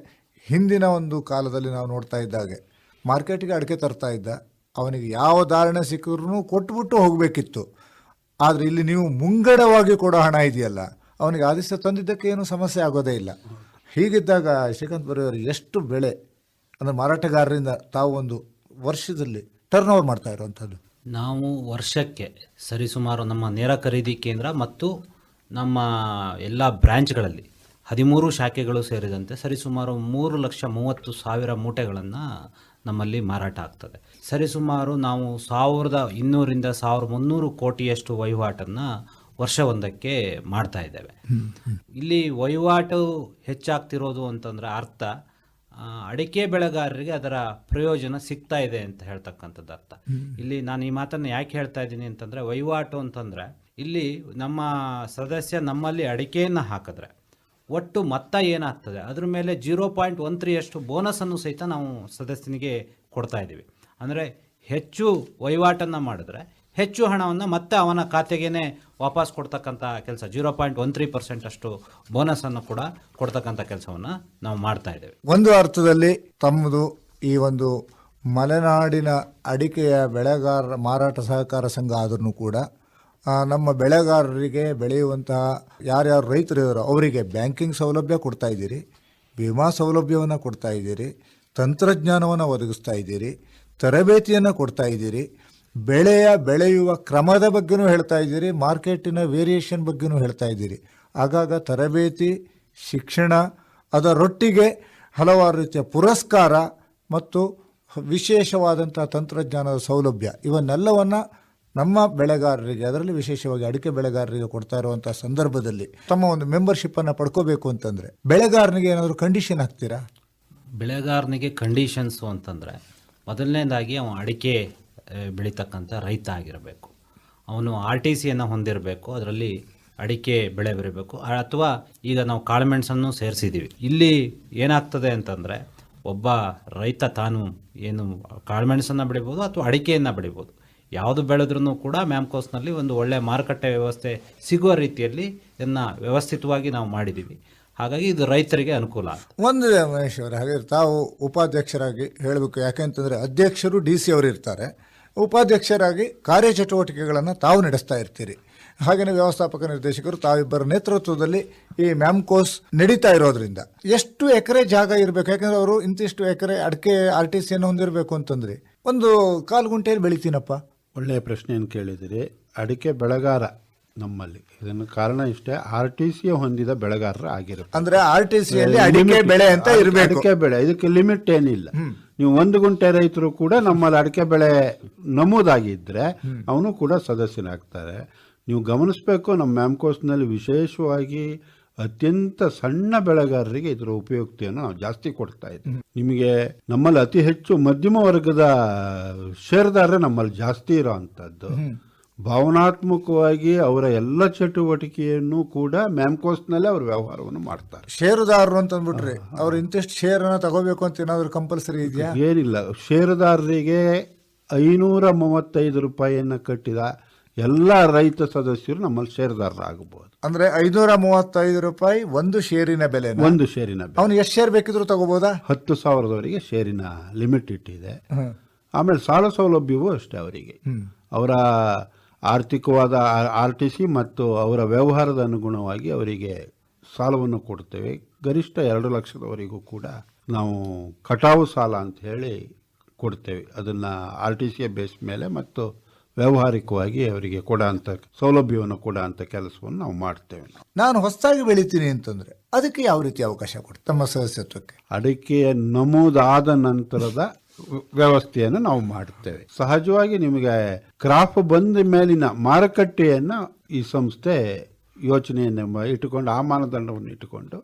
ಹಿಂದಿನ ಒಂದು ಕಾಲದಲ್ಲಿ ನಾವು ನೋಡ್ತಾ ಇದ್ದಾಗೆ ಮಾರ್ಕೆಟಿಗೆ ಅಡಿಕೆ ತರ್ತಾ ಇದ್ದ ಅವನಿಗೆ ಯಾವ ಧಾರಣೆ ಸಿಕ್ಕಿದ್ರು ಕೊಟ್ಬಿಟ್ಟು ಹೋಗಬೇಕಿತ್ತು. ಆದರೆ ಇಲ್ಲಿ ನೀವು ಮುಂಗಡವಾಗಿ ಕೊಡೋ ಹಣ ಇದೆಯಲ್ಲ, ಅವನಿಗೆ ಆದೇಶ ತಂದಿದ್ದಕ್ಕೆ ಏನು ಸಮಸ್ಯೆ ಆಗೋದೇ ಇಲ್ಲ. ಹೀಗಿದ್ದಾಗ ಶ್ರೀಕಾಂತ್ ಬರೆಯವರು ಎಷ್ಟು ಬೆಳೆ, ಅಂದರೆ ಮಾರಾಟಗಾರರಿಂದ ತಾವು ಒಂದು ವರ್ಷದಲ್ಲಿ ಟರ್ನ್ ಓವರ್ ಮಾಡ್ತಾ ಇರುವಂಥದ್ದು? ನಾವು ವರ್ಷಕ್ಕೆ ಸರಿಸುಮಾರು ನಮ್ಮ ನೇರ ಖರೀದಿ ಕೇಂದ್ರ ಮತ್ತು ನಮ್ಮ ಎಲ್ಲ ಬ್ರ್ಯಾಂಚ್ಗಳಲ್ಲಿ ಹದಿಮೂರು ಶಾಖೆಗಳು ಸೇರಿದಂತೆ ಸರಿಸುಮಾರು ಮೂರು ಲಕ್ಷ ಮೂವತ್ತು ಸಾವಿರ ಮೂಟೆಗಳನ್ನು ನಮ್ಮಲ್ಲಿ ಮಾರಾಟ ಆಗ್ತದೆ. ಸರಿಸುಮಾರು ನಾವು ಸಾವಿರದ ಇನ್ನೂರಿಂದ ಸಾವಿರದ ಮುನ್ನೂರು ಕೋಟಿಯಷ್ಟು ವಹಿವಾಟನ್ನು ವರ್ಷವೊಂದಕ್ಕೆ ಮಾಡ್ತಾ ಇದ್ದೇವೆ. ಇಲ್ಲಿ ವಹಿವಾಟು ಹೆಚ್ಚಾಗ್ತಿರೋದು ಅಂತಂದರೆ ಅರ್ಥ ಅಡಿಕೆ ಬೆಳೆಗಾರರಿಗೆ ಅದರ ಪ್ರಯೋಜನ ಸಿಗ್ತಾ ಇದೆ ಅಂತ ಹೇಳ್ತಕ್ಕಂಥದ್ದು ಅರ್ಥ. ಇಲ್ಲಿ ನಾನು ಈ ಮಾತನ್ನು ಯಾಕೆ ಹೇಳ್ತಾ ಇದ್ದೀನಿ ಅಂತಂದರೆ ವಹಿವಾಟು ಅಂತಂದರೆ ಇಲ್ಲಿ ನಮ್ಮ ಸದಸ್ಯ ನಮ್ಮಲ್ಲಿ ಅಡಿಕೆಯನ್ನು ಹಾಕಿದ್ರೆ ಒಟ್ಟು ಮೊತ್ತ ಏನಾಗ್ತದೆ? ಅದ್ರ ಮೇಲೆ ಜೀರೋ ಪಾಯಿಂಟ್ ಒನ್ ತ್ರೀಯಷ್ಟು ಬೋನಸನ್ನು ಸಹಿತ ನಾವು ಸದಸ್ಯನಿಗೆ ಕೊಡ್ತಾ ಇದ್ದೀವಿ. ಅಂದರೆ ಹೆಚ್ಚು ವಹಿವಾಟನ್ನು ಮಾಡಿದ್ರೆ ಹೆಚ್ಚು ಹಣವನ್ನು ಮತ್ತೆ ಅವನ ಖಾತೆಗೇ ವಾಪಸ್ ಕೊಡ್ತಕ್ಕಂಥ ಕೆಲಸ, zero point one three percent ಅಷ್ಟು ಬೋನಸನ್ನು ಕೂಡ ಕೊಡ್ತಕ್ಕಂಥ ಕೆಲಸವನ್ನು ನಾವು ಮಾಡ್ತಾ ಇದ್ದೇವೆ. ಒಂದು ಅರ್ಥದಲ್ಲಿ ತಮ್ಮದು ಈ ಒಂದು ಮಲೆನಾಡಿನ ಅಡಿಕೆಯ ಬೆಳೆಗಾರರ ಮಾರಾಟ ಸಹಕಾರ ಸಂಘ ಆದ್ರೂ ಕೂಡ ನಮ್ಮ ಬೆಳೆಗಾರರಿಗೆ ಬೆಳೆಯುವಂತಹ ಯಾರ್ಯಾರು ರೈತರು ಇದ್ದಾರೋ ಅವರಿಗೆ ಬ್ಯಾಂಕಿಂಗ್ ಸೌಲಭ್ಯ ಕೊಡ್ತಾ ಇದ್ದೀರಿ, ವಿಮಾ ಸೌಲಭ್ಯವನ್ನು ಕೊಡ್ತಾ ಇದ್ದೀರಿ, ತಂತ್ರಜ್ಞಾನವನ್ನು ಒದಗಿಸ್ತಾ ಇದ್ದೀರಿ, ತರಬೇತಿಯನ್ನು ಕೊಡ್ತಾ ಇದ್ದೀರಿ, ಬೆಳೆಯ ಬೆಳೆಯುವ ಕ್ರಮದ ಬಗ್ಗೆನೂ ಹೇಳ್ತಾ ಇದ್ದೀರಿ, ಮಾರ್ಕೆಟಿನ ವೇರಿಯೇಷನ್ ಬಗ್ಗೆನೂ ಹೇಳ್ತಾ ಇದ್ದೀರಿ. ಆಗಾಗ ತರಬೇತಿ, ಶಿಕ್ಷಣ ಅದರೊಟ್ಟಿಗೆ ಹಲವಾರು ರೀತಿಯ ಪುರಸ್ಕಾರ ಮತ್ತು ವಿಶೇಷವಾದಂಥ ತಂತ್ರಜ್ಞಾನದ ಸೌಲಭ್ಯ, ಇವನ್ನೆಲ್ಲವನ್ನು ನಮ್ಮ ಬೆಳೆಗಾರರಿಗೆ, ಅದರಲ್ಲಿ ವಿಶೇಷವಾಗಿ ಅಡಿಕೆ ಬೆಳೆಗಾರರಿಗೆ ಕೊಡ್ತಾ ಇರುವಂತಹ ಸಂದರ್ಭದಲ್ಲಿ ತಮ್ಮ ಒಂದು ಮೆಂಬರ್ಶಿಪ್ಪನ್ನು ಪಡ್ಕೋಬೇಕು ಅಂತಂದ್ರೆ ಬೆಳೆಗಾರನಿಗೆ ಏನಾದರೂ ಕಂಡೀಷನ್ ಹಾಕ್ತೀರಾ? ಬೆಳೆಗಾರನಿಗೆ ಕಂಡೀಷನ್ಸ್ ಅಂತಂದರೆ ಮೊದಲನೇದಾಗಿ ಅವನು ಅಡಿಕೆ ಬೆಳೀತಕ್ಕಂಥ ರೈತ ಆಗಿರಬೇಕು. ಅವನು ಆರ್ ಟಿ ಸಿಯನ್ನು ಹೊಂದಿರಬೇಕು, ಅದರಲ್ಲಿ ಅಡಿಕೆ ಬೆಳೆ ಬರಬೇಕು ಅಥವಾ ಈಗ ನಾವು ಕಾಳುಮೆಣಸನ್ನು ಸೇರಿಸಿದ್ದೀವಿ ಇಲ್ಲಿ ಏನಾಗ್ತದೆ ಅಂತಂದರೆ ಒಬ್ಬ ರೈತ ತಾನು ಏನು ಕಾಳುಮೆಣಸನ್ನು ಬೆಳಿಬೋದು ಅಥವಾ ಅಡಿಕೆಯನ್ನು ಬೆಳಿಬೋದು. ಯಾವುದು ಬೆಳೆದ್ರೂ ಕೂಡ ಮ್ಯಾಮ್ಕೋಸ್ನಲ್ಲಿ ಒಂದು ಒಳ್ಳೆಯ ಮಾರುಕಟ್ಟೆ ವ್ಯವಸ್ಥೆ ಸಿಗುವ ರೀತಿಯಲ್ಲಿ ಇದನ್ನು ವ್ಯವಸ್ಥಿತವಾಗಿ ನಾವು ಮಾಡಿದ್ದೀವಿ. ಹಾಗಾಗಿ ಇದು ರೈತರಿಗೆ ಅನುಕೂಲ ಒಂದು ಮಹೇಶ್ ಅವರೇ, ಹಾಗೆ ತಾವು ಉಪಾಧ್ಯಕ್ಷರಾಗಿ ಹೇಳಬೇಕು. ಯಾಕೆಂತಂದರೆ ಅಧ್ಯಕ್ಷರು ಡಿ ಸಿ ಅವರು ಇರ್ತಾರೆ. ಉಪಾಧ್ಯಕ್ಷರಾಗಿ ಕಾರ್ಯಚಟುವಟಿಕೆಗಳನ್ನು ತಾವು ನಡೆಸ್ತಾ ಇರ್ತೀರಿ. ಹಾಗೆಯೇ ವ್ಯವಸ್ಥಾಪಕ ನಿರ್ದೇಶಕರು ತಾವಿಬ್ಬರ ನೇತೃತ್ವದಲ್ಲಿ ಈ ಮ್ಯಾಮ್ಕೋಸ್ ನಡೀತಾ ಇರೋದ್ರಿಂದ. ಎಷ್ಟು ಎಕರೆ ಜಾಗ ಇರಬೇಕು? ಯಾಕಂದರೆ ಅವರು ಇಂತಿಷ್ಟು ಎಕರೆ ಅಡಿಕೆ, ಆರ್ ಟಿ ಸಿಯನ್ನು ಹೊಂದಿರಬೇಕು ಅಂತಂದ್ರೆ. ಒಂದು ಕಾಲು ಗುಂಟೆಯಲ್ಲಿ ಬೆಳಿತೀನಪ್ಪ. ಒಳ್ಳೆಯ ಪ್ರಶ್ನೆಯನ್ನು ಕೇಳಿದಿರಿ. ಅಡಿಕೆ ಬೆಳೆಗಾರ ನಮ್ಮಲ್ಲಿ. ಇದನ್ನು ಕಾರಣ ಇಷ್ಟೇ ಆರ್ ಟಿ ಸಿ ಹೊಂದಿದ ಬೆಳೆಗಾರರ ಆಗಿರುತ್ತೆ ಅಂದ್ರೆ ಆರ್ ಟಿ ಸಿಯಲ್ಲಿ ಅಡಿಕೆ ಬೆಳೆ ಅಂತ ಇರಬೇಕು. ಅಡಿಕೆ ಬೆಳೆ ಇದಕ್ಕೆ ಲಿಮಿಟ್ ಏನಿಲ್ಲ. ನೀವು ಒಂದು ಗುಂಟೆ ರೈತರು ಕೂಡ ನಮ್ಮಲ್ಲಿ ಅಡಿಕೆ ಬೆಳೆ ನಮೂದಾಗಿದ್ರೆ ಅವನು ಕೂಡ ಸದಸ್ಯನಾಗ್ತಾರೆ. ನೀವು ಗಮನಿಸಬೇಕು ನಮ್ಮ ಮ್ಯಾಮ್ಕೋಸ್ನಲ್ಲಿ ವಿಶೇಷವಾಗಿ ಅತ್ಯಂತ ಸಣ್ಣ ಬೆಳೆಗಾರರಿಗೆ ಇದರ ಉಪಯುಕ್ತಿಯನ್ನು ನಾವು ಜಾಸ್ತಿ ಕೊಡ್ತಾ ಇದ್ದೀವಿ. ನಿಮಗೆ ನಮ್ಮಲ್ಲಿ ಅತಿ ಹೆಚ್ಚು ಮಧ್ಯಮ ವರ್ಗದ ಷೇರ್ದಾರ ನಮ್ಮಲ್ಲಿ ಜಾಸ್ತಿ ಇರೋ ಅಂಥದ್ದು. ಭಾವನಾತ್ಮಕವಾಗಿ ಅವರ ಎಲ್ಲ ಚಟುವಟಿಕೆಯನ್ನು ಕೂಡ ಮ್ಯಾಮ್ಕೋಸ್ನಲ್ಲೇ ಅವರು ವ್ಯವಹಾರವನ್ನು ಮಾಡ್ತಾರೆ. ಷೇರುದಾರರು ಅಂತ ಅಂದ್ಬಿಟ್ರಿ ಅವ್ರು ಇಂತಿಷ್ಟು ಶೇರ್ ಅನ್ನ ತಗೋಬೇಕು ಅಂತ ಏನಾದ್ರು ಕಂಪಲ್ಸರಿ ಇದೆಯಾ? ಏನಿಲ್ಲ. ಷೇರುದಾರರಿಗೆ ಐನೂರ ಮೂವತ್ತೈದು ರೂಪಾಯಿಯನ್ನು ಕಟ್ಟಿದ ಎಲ್ಲ ರೈತ ಸದಸ್ಯರು ನಮ್ಮಲ್ಲಿ ಷೇರುದಾರರಾಗಬಹುದು ಅಂದ್ರೆ ಐನೂರ ಮೂವತ್ತೈದು ರೂಪಾಯಿ ಒಂದು ಶೇರಿನ ಬೆಲೆ ಒಂದು ಷೇರಿನ ಬೆಲೆ. ಅವನು ಎಷ್ಟು ಶೇರ್ ಬೇಕಿದ್ರು ತಗೋಬಹುದಾ ಹತ್ತು ಸಾವಿರದವರೆಗೆ ಷೇರಿನ ಲಿಮಿಟ್ ಇಟ್ಟಿದೆ. ಆಮೇಲೆ ಸಾಲ ಸೌಲಭ್ಯವೂ ಅಷ್ಟೇ ಅವರಿಗೆ. ಅವರ ಆರ್ಥಿಕವಾದ ಆರ್ ಟಿ ಸಿ ಮತ್ತು ಅವರ ವ್ಯವಹಾರದ ಅನುಗುಣವಾಗಿ ಅವರಿಗೆ ಸಾಲವನ್ನು ಕೊಡ್ತೇವೆ. ಗರಿಷ್ಠ ಎರಡು ಲಕ್ಷದವರೆಗೂ ಕೂಡ ನಾವು ಕಟಾವು ಸಾಲ ಅಂತ ಹೇಳಿ ಕೊಡ್ತೇವೆ. ಅದನ್ನು ಆರ್ ಟಿ ಸಿಯ ಬೇಸ್ ಮೇಲೆ ಮತ್ತು ವ್ಯಾವಹಾರಿಕವಾಗಿ ಅವರಿಗೆ ಕೊಡ ಅಂತ ಸೌಲಭ್ಯವನ್ನು ಕೊಡೋಂಥ ಅಂತ ಕೆಲಸವನ್ನು ನಾವು ಮಾಡ್ತೇವೆ ನಾವು. ನಾನು ಹೊಸದಾಗಿ ಬೆಳಿತೀನಿ ಅಂತಂದ್ರೆ ಅದಕ್ಕೆ ಯಾವ ರೀತಿ ಅವಕಾಶ ಕೊಡ್ತಾರೆ ತಮ್ಮ ಸದಸ್ಯತ್ವಕ್ಕೆ? ಅಡಿಕೆಯ ನಮೂದಾದ ನಂತರದ ವ್ಯವಸ್ಥೆಯನ್ನು ನಾವು ಮಾಡುತ್ತೇವೆ ಸಹಜವಾಗಿ ನಿಮಗೆ ಕ್ರಾಪ್ ಬಂದ ಮೇಲಿನ ಮಾರುಕಟ್ಟೆಯನ್ನು ಈ ಸಂಸ್ಥೆ ಯೋಚನೆಯನ್ನು ಇಟ್ಟುಕೊಂಡು ಆ ಮಾನದಂಡವನ್ನು ಇಟ್ಟುಕೊಂಡು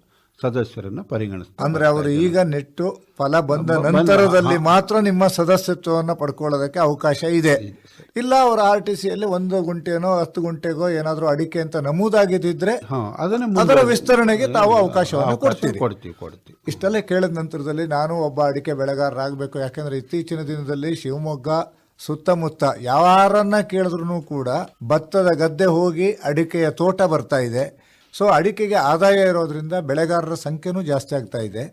ಸದಸ್ಯರನ್ನ ಪರಿಗಣಿಸ್ತಾರೆ. ಅಂದ್ರೆ ಅವರು ಈಗ ನೆಟ್ಟು ಫಲ ಬಂದ ನಂತರದಲ್ಲಿ ಮಾತ್ರ ನಿಮ್ಮ ಸದಸ್ಯತ್ವವನ್ನು ಪಡ್ಕೊಳ್ಳೋದಕ್ಕೆ ಅವಕಾಶ ಇದೆ. ಇಲ್ಲ ಅವರು ಆರ್ ಟಿ ಸಿಯಲ್ಲಿ ಒಂದು ಗುಂಟೆನೋ ಹತ್ತು ಗುಂಟೆಗೋ ಏನಾದರೂ ಅಡಿಕೆ ಅಂತ ನಮೂದಾಗಿದ್ದಿದ್ರೆ ಅದನ್ನ ಅದರ ವಿಸ್ತರಣೆಗೆ ತಾವು ಅವಕಾಶವನ್ನು ಕೊಡ್ತೀವಿ ಕೊಡ್ತೀವಿ ಕೊಡ್ತೀವಿ. ಇಷ್ಟೆಲ್ಲ ಕೇಳಿದ ನಂತರದಲ್ಲಿ ನಾನು ಒಬ್ಬ ಅಡಿಕೆ ಬೆಳೆಗಾರರಾಗಬೇಕು. ಯಾಕಂದ್ರೆ ಇತ್ತೀಚಿನ ದಿನದಲ್ಲಿ ಶಿವಮೊಗ್ಗ ಸುತ್ತಮುತ್ತ ಯಾರನ್ನ ಕೇಳಿದ್ರು ಕೂಡ ಭತ್ತದ ಗದ್ದೆ ಹೋಗಿ ಅಡಿಕೆಯ ತೋಟ ಬರ್ತಾ ಇದೆ. ಸೊ ಅಡಿಕೆಗೆ ಆದಾಯ ಇರೋದ್ರಿಂದ ಬೆಳೆಗಾರರ ಸಂಖ್ಯೆನೂ ಜಾಸ್ತಿ ಆಗ್ತಾ ಇದೆ.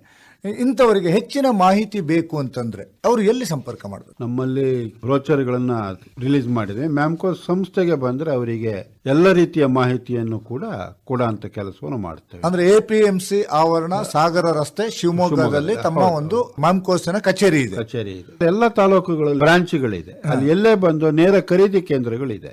ಇಂಥವರಿಗೆ ಹೆಚ್ಚಿನ ಮಾಹಿತಿ ಬೇಕು ಅಂತಂದ್ರೆ ಅವರು ಎಲ್ಲಿ ಸಂಪರ್ಕ ಮಾಡಬೇಕು? ನಮ್ಮಲ್ಲಿ ಬ್ರೋಚರ್ಗಳನ್ನ ರಿಲೀಸ್ ಮಾಡಿದೆ. ಮ್ಯಾಮ್ಕೋ ಸಂಸ್ಥೆಗೆ ಬಂದ್ರೆ ಅವರಿಗೆ ಎಲ್ಲ ರೀತಿಯ ಮಾಹಿತಿಯನ್ನು ಕೂಡ ಕೊಡೋಂಥ ಕೆಲಸವನ್ನು ಮಾಡ್ತೇವೆ. ಅಂದ್ರೆ ಎ ಪಿ ಎಂ ಸಿ ಆವರಣ ಸಾಗರ ರಸ್ತೆ ಶಿವಮೊಗ್ಗದಲ್ಲಿ ತಮ್ಮ ಒಂದು ಮ್ಯಾಮ್ಕೋಸ್ನ ಕಚೇರಿ ಇದೆ. ಕಚೇರಿ ಇದೆ. ಎಲ್ಲ ತಾಲೂಕುಗಳಲ್ಲಿ ಬ್ರಾಂಚ್ಗಳಿದೆ. ಅಲ್ಲಿ ಎಲ್ಲೇ ಬಂದು ನೇರ ಖರೀದಿ ಕೇಂದ್ರಗಳಿದೆ.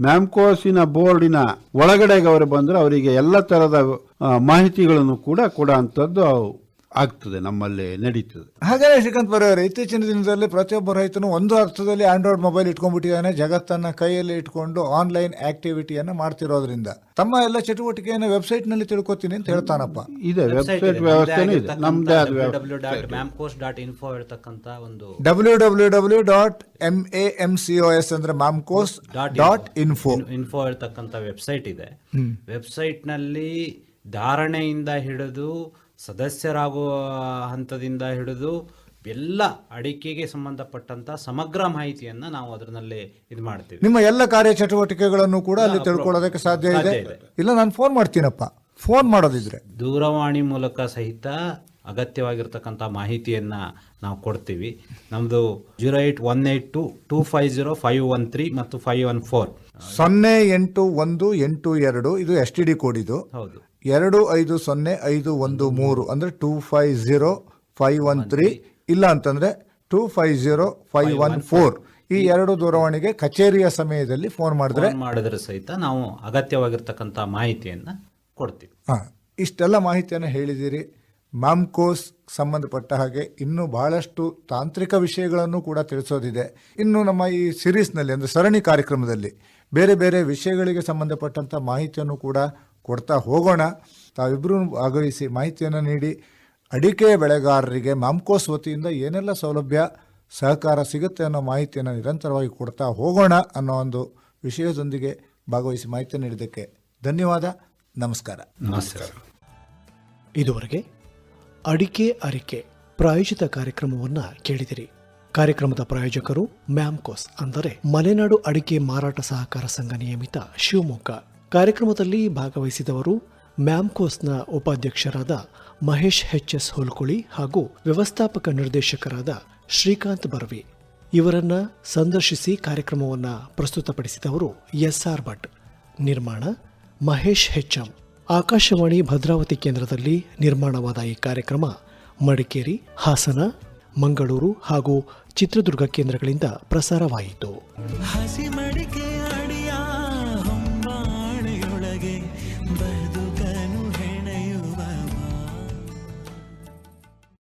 ಮ್ಯಾಮ್ಕೋಸಿನ ಬೋರ್ಡಿನ ಒಳಗಡೆಗೆ ಅವರು ಬಂದ್ರೆ ಅವರಿಗೆ ಎಲ್ಲ ತರದ ಮಾಹಿತಿಗಳನ್ನು ಕೂಡ ಕೊಡೋಂಥದ್ದು ಆಗ್ತದೆ ನಮ್ಮಲ್ಲಿ ನಡೀತದೆ. ಹಾಗಾದ್ರೆ ಶ್ರೀಕಾಂತ್ ಬರೋರು ಇತ್ತೀಚಿನ ದಿನದಲ್ಲಿ ಪ್ರತಿಯೊಬ್ಬ ರೈತನು ಒಂದು ಅರ್ಥದಲ್ಲಿ ಆಂಡ್ರಾಯ್ಡ್ ಮೊಬೈಲ್ ಇಟ್ಕೊಂಡ್ಬಿಟ್ಟಿದ್ದಾನೆ ಜಗತ್ತನ್ನ ಕೈಯಲ್ಲಿ ಇಟ್ಕೊಂಡು ಆನ್ಲೈನ್ ಆಕ್ಟಿವಿಟಿಯನ್ನ ಮಾಡ್ತಿರೋದ್ರಿಂದ. ತಮ್ಮ ಎಲ್ಲ ಚಟುವಟಿಕೆಯನ್ನು ವೆಬ್ಸೈಟ್ನಲ್ಲಿ ತಿಳ್ಕೊತೀನಿ ಅಂತ ಹೇಳ್ತಾನಪ್ಪ. ಇದೆ ವೆಬ್ಸೈಟ್ ವ್ಯವಸ್ಥೆನೂ ಇದೆ. ನಮ್ದೇ ಆದ W dot Mamcos dot info ಇರ್ತಕ್ಕಂಥ ಒಂದು W W W dot M A M C O S ಅಂದ್ರೆ ಮ್ಯಾಮ್ಕೋಸ್ ಡಾಟ್ ಇನ್ಫೋ ಇನ್ಫೋ ಹೇಳ್ತಕ್ಕಂತ ವೆಬ್ಸೈಟ್ ಇದೆ ವೆಬ್ಸೈಟ್ನಲ್ಲಿ ಧಾರಣೆಯಿಂದ ಹಿಡಿದು ಸದಸ್ಯರಾಗುವ ಹಂತದಿಂದ ಹಿಡಿದು ಎಲ್ಲ ಅಡಿಕೆಗೆ ಸಂಬಂಧಪಟ್ಟಂತ ಸಮಗ್ರ ಮಾಹಿತಿಯನ್ನ ನಾವು ಅದರಲ್ಲಿ ಇದು ಮಾಡ್ತೀವಿ. ನಿಮ್ಮ ಎಲ್ಲ ಕಾರ್ಯ ಚಟುವಟಿಕೆಗಳನ್ನು ಕೂಡ ಅಲ್ಲಿ ತಿಳ್ಕೊಳ್ಳೋದಕ್ಕೆ ಸಾಧ್ಯ ಇದೆ? ಇಲ್ಲ ನಾನು ಫೋನ್ ಮಾಡ್ತೀನಪ್ಪ. ಫೋನ್ ಮಾಡೋದಿದ್ರೆ. ದೂರವಾಣಿ ಮೂಲಕ ಸಹಿತ ಅಗತ್ಯವಾಗಿರ್ತಕ್ಕಂಥ ಮಾಹಿತಿಯನ್ನ ನಾವು ಕೊಡ್ತೀವಿ. ನಮ್ಮದು zero eight one eight two two five zero five one three ಮತ್ತು ಫೈವ್ ಒನ್ ಫೋರ್. ಸೊನ್ನೆ ಎಂಟು ಒಂದು ಎಂಟು ಎರಡು ಇದು ಎಸ್ ಟಿ ಡಿ ಕೋಡ್ ಇದು. ಹೌದು. ಎರಡು ಐದು ಸೊನ್ನೆ ಐದು ಒಂದು ಮೂರು ಅಂದರೆ two five zero five one three ಇಲ್ಲ ಅಂತಂದರೆ two five zero five one four ಈ ಎರಡು ದೂರವಾಣಿಗೆ ಕಚೇರಿಯ ಸಮಯದಲ್ಲಿ ಫೋನ್ ಮಾಡಿದ್ರೆ ಮಾಡಿದ್ರೆ ಸಹಿತ ನಾವು ಅಗತ್ಯವಾಗಿರ್ತಕ್ಕಂಥ ಮಾಹಿತಿಯನ್ನು ಕೊಡ್ತೀವಿ. ಹಾಂ ಇಷ್ಟೆಲ್ಲ ಮಾಹಿತಿಯನ್ನು ಹೇಳಿದ್ದೀರಿ. ಮ್ಯಾಮ್ಕೋಸ್ ಸಂಬಂಧಪಟ್ಟ ಹಾಗೆ ಇನ್ನೂ ಬಹಳಷ್ಟು ತಾಂತ್ರಿಕ ವಿಷಯಗಳನ್ನು ಕೂಡ ತಿಳಿಸೋದಿದೆ. ಇನ್ನು ನಮ್ಮ ಈ ಸಿರೀಸ್ನಲ್ಲಿ ಅಂದರೆ ಸರಣಿ ಕಾರ್ಯಕ್ರಮದಲ್ಲಿ ಬೇರೆ ಬೇರೆ ವಿಷಯಗಳಿಗೆ ಸಂಬಂಧಪಟ್ಟಂಥ ಮಾಹಿತಿಯನ್ನು ಕೂಡ ಕೊಡ್ತಾ ಹೋಗೋಣ. ತಾವಿಬ್ಬರೂ ಭಾಗವಹಿಸಿ ಮಾಹಿತಿಯನ್ನು ನೀಡಿ. ಅಡಿಕೆ ಬೆಳೆಗಾರರಿಗೆ ಮಾಮ್ಕೋಸ್ ವತಿಯಿಂದ ಏನೆಲ್ಲ ಸೌಲಭ್ಯ ಸಹಕಾರ ಸಿಗುತ್ತೆ ಅನ್ನೋ ಮಾಹಿತಿಯನ್ನು ನಿರಂತರವಾಗಿ ಕೊಡ್ತಾ ಹೋಗೋಣ ಅನ್ನೋ ಒಂದು ವಿಷಯದೊಂದಿಗೆ ಭಾಗವಹಿಸಿ ಮಾಹಿತಿ ನೀಡಿದ್ದಕ್ಕೆ ಧನ್ಯವಾದ. ನಮಸ್ಕಾರ. ನಮಸ್ಕಾರ. ಇದುವರೆಗೆ ಅಡಿಕೆ ಅರಿಕೆ ಪ್ರಾಯೋಜಿತ ಕಾರ್ಯಕ್ರಮವನ್ನು ಕೇಳಿದಿರಿ. ಕಾರ್ಯಕ್ರಮದ ಪ್ರಾಯೋಜಕರು ಮ್ಯಾಮ್ಕೋಸ್ ಅಂದರೆ ಮಲೆನಾಡು ಅಡಿಕೆ ಮಾರಾಟ ಸಹಕಾರ ಸಂಘ ನಿಯಮಿತ ಶಿವಮೊಗ್ಗ. ಕಾರ್ಯಕ್ರಮದಲ್ಲಿ ಭಾಗವಹಿಸಿದವರು ಮ್ಯಾಮ್ಕೋಸ್ನ ಉಪಾಧ್ಯಕ್ಷರಾದ ಮಹೇಶ್ ಹೆಚ್ ಎಸ್ ಹುಲ್ಕುಳಿ ಹಾಗೂ ವ್ಯವಸ್ಥಾಪಕ ನಿರ್ದೇಶಕರಾದ ಶ್ರೀಕಾಂತ್ ಬರ್ವಿ. ಇವರನ್ನ ಸಂದರ್ಶಿಸಿ ಕಾರ್ಯಕ್ರಮವನ್ನು ಪ್ರಸ್ತುತಪಡಿಸಿದವರು ಎಸ್ ಆರ್ ಭಟ್. ನಿರ್ಮಾಣ ಮಹೇಶ್ ಹೆಚ್ಎಂ ಆಕಾಶವಾಣಿ ಭದ್ರಾವತಿ ಕೇಂದ್ರದಲ್ಲಿ ನಿರ್ಮಾಣವಾದ ಈ ಕಾರ್ಯಕ್ರಮ ಮಡಿಕೇರಿ, ಹಾಸನ, ಮಂಗಳೂರು ಹಾಗೂ ಚಿತ್ರದುರ್ಗ ಕೇಂದ್ರಗಳಿಂದ ಪ್ರಸಾರವಾಯಿತು.